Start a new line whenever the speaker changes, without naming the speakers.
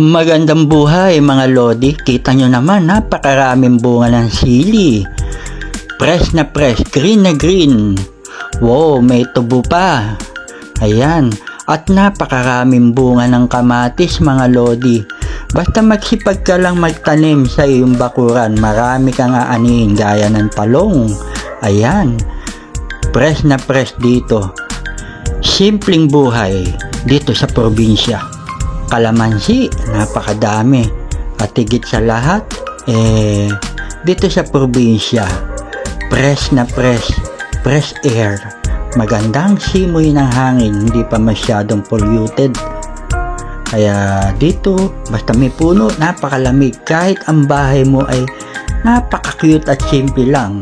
Magandang buhay mga lodi. Kita nyo naman, napakaraming bunga ng sili. Fresh na fresh, green na green. Wow, may tubo pa. Ayan. At napakaraming bunga ng kamatis mga lodi. Basta magsipag ka lang magtanim sa iyong bakuran, marami kang aanihin gaya ng talong. Ayan. Fresh na fresh dito. Simpleng buhay dito sa probinsya. Kalamansi, napakadami. At higit sa lahat, eh, dito sa probinsya, fresh na fresh, fresh air. Magandang simoy ng hangin, hindi pa masyadong polluted. Kaya dito, basta may puno, napakalamig. Kahit ang bahay mo ay napaka-cute at simple lang.